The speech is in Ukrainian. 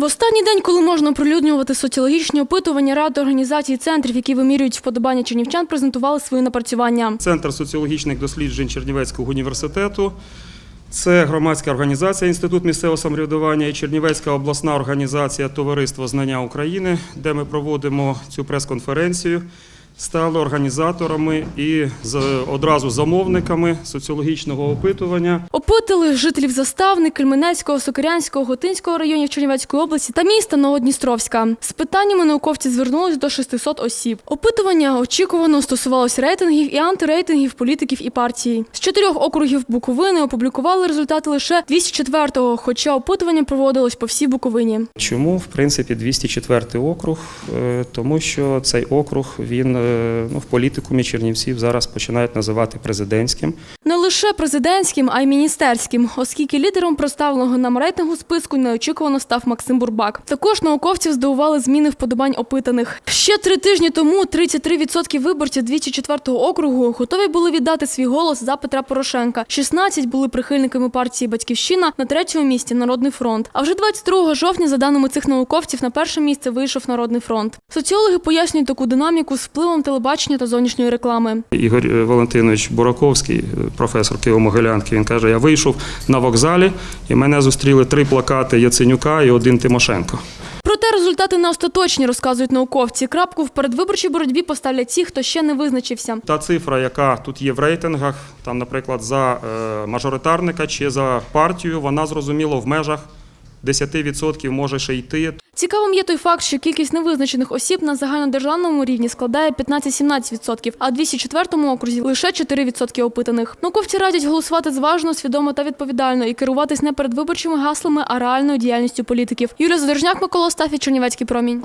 В останній день, коли можна оприлюднювати соціологічні опитування, ради організацій центрів, які вимірюють вподобання чернівчан, презентували свої напрацювання. Центр соціологічних досліджень Чернівецького університету. Це громадська організація Інститут місцевого самоврядування і Чернівецька обласна організація Товариство знання України, де ми проводимо цю прес-конференцію. Стали організаторами і з- одразу замовниками соціологічного опитування. Опитали жителів Заставни, Кельменецького, Сокирянського, Готинського районів Чернівецької області та міста Новодністровська. З питаннями науковці звернулись до 600 осіб. Опитування очікувано стосувалось рейтингів і антирейтингів політиків і партій. З чотирьох округів Буковини опублікували результати лише 204-го, хоча опитування проводилось по всій Буковині. Чому, в принципі, 204 округ? Е, Тому що цей округ він е, ну, в політикумі Чернівців зараз починають називати президентським. Лише президентським, а й міністерським, оскільки лідером представленого нам рейтингу списку неочікувано став Максим Бурбак. Також науковців здивували зміни вподобань опитаних. Ще три тижні тому 33% виборців 204-го округу готові були віддати свій голос за Петра Порошенка. 16 були прихильниками партії Батьківщина на третьому місці Народний фронт. А вже 22 жовтня, за даними цих науковців, на перше місце вийшов Народний фронт. Соціологи пояснюють таку динаміку з впливом телебачення та зовнішньої реклами. Ігор Валентинович Бураковський, е, професор Києво-Могилянки, він каже: я вийшов на вокзалі, і мене зустріли три плакати Яценюка і один Тимошенко. Проте результати не остаточні, розказують науковці. Крапку в передвиборчій боротьбі поставлять ті, хто ще не визначився. Та цифра, яка тут є в рейтингах, там, наприклад, за е, мажоритарника чи за партію, вона зрозуміло в межах 10% може ще йти. Цікавим є той факт, що кількість невизначених осіб на загальнодержавному рівні складає 15-17%, а в 204 окрузі лише 4% опитаних. Науковці радять голосувати зважно, свідомо та відповідально і керуватись не передвиборчими гаслами, а реальною діяльністю політиків. Юлія Задержняк, Микола Стафі, Чернівецький промінь.